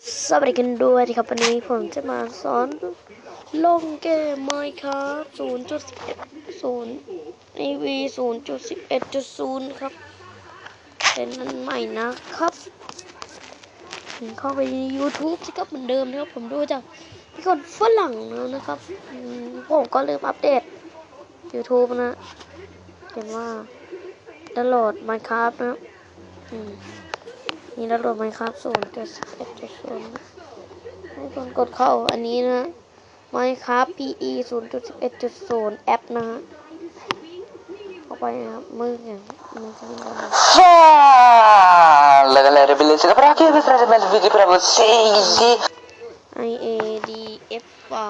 สวัสดีกันด้วยครับวันนี้ผมจะมาสอนลงเกม Minecraft 0.11 0 EV 0.11.0 ครับเป็นอันใหม่นะครับเข้าไปใน YouTube สิครับเหมือนเดิมนะครับ ผมดูจากพี่คนฝรั่งแล้วนะครับ ผมก็ลืมอัปเดต YouTube นะเห็นว่าดาวน์โหลด Minecraft นะอืม น์โหลดไหมครับศูนย์จุดสิบเอ็ดจุดศูนย์ให้คนกดเข้าอันนี้นะไมครับ PE ศูนย์จุดสิบเอ็ดจุดศูนย์แอปนะฮะเข้าไปนะครับมืออย่างมันจะมีดาวน์โหลด Fala galera, beleza? Por aqui eu vou trazer mais um vídeo pra vocês e... I A D F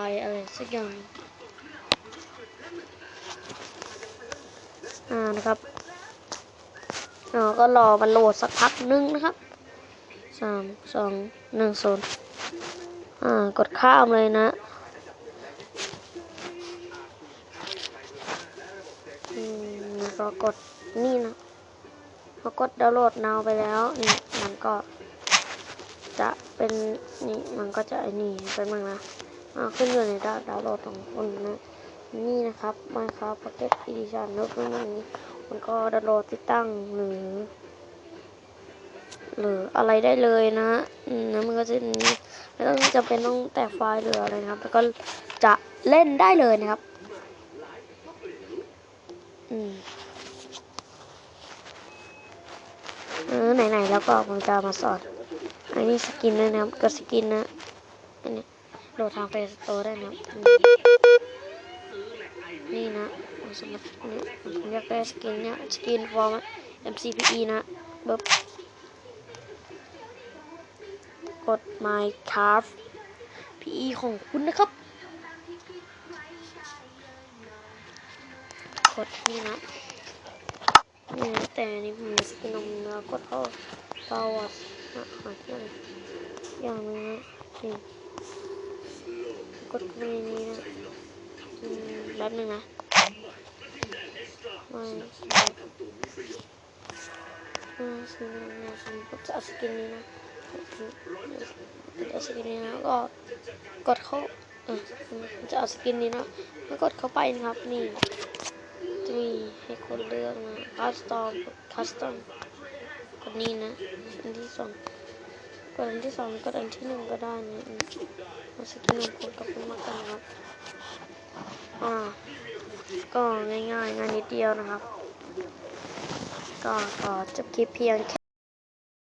Y อะไรสักอย่างอ่านะครับเราก็รอมันโหลดสักพักนึงนะครับ สามสองหนึ่งศูนย์อ่ากดข้ามเลยนะอืมก็กดนี่นะพอกดดาวน์โหลดนาวไปแล้วนี่มันก็ จะเป็นนี่มันก็จะไอ้นี่เป็นมังนะอ่าขึ้นอยู่ในดาวดาวน์โหลดของคุณนะนี่นะครับ Minecraft Pocket Edition แล้วเป็นอย่างนี้มันก็ดาวน์โหลดติดตั้งหรือ หรืออะไรได้เลยนะอืมแล้วมันก็จะไม่ต้องจำเป็นต้องแตกไฟล์หรืออะไรนะครับ แล้วก็จะเล่นได้เลยนะครับอืมเออไหนๆแล้วก็ผมจะมาสอนอันนี้สกินด้วยนะครับก็สกินนะอันนี้โหลดทางเฟซโตได้นะครับนี่นะผมสมมติเนี่ยผมอยากได้สกินเนี่ยสกินฟอร์ม MCPE นะปึ๊บ กด Minecraft PE ของคุณนะครับ กดนี่นะนี่แต่อันนี้ผมสกินนมเนื้อกดเข้าตาอะนะหาที่อะไรอย่างนึงนะนี่กดไปนนี้นะอืมแป๊บนึงนะไม่อ่าสกินนี้นะผมก็จะเอาสกินนี้นะ เอาสกินนี้นะก็กดเข้าจะเอาสกินนี้นะแล้วกดเข้าไปนะครับนี่จะมีให้คนเลือกนะคัสตอมคัสตอมกดนี้นะอันที่สองกดอันที่สองกดอันที่หนึ่งก็ได้นะอืมเอาสกินของคนกับคนมากันนะครับอ่าก็ง่ายๆงานนิดเดียวนะครับ ก็ขอจบคลิปเพียงแค่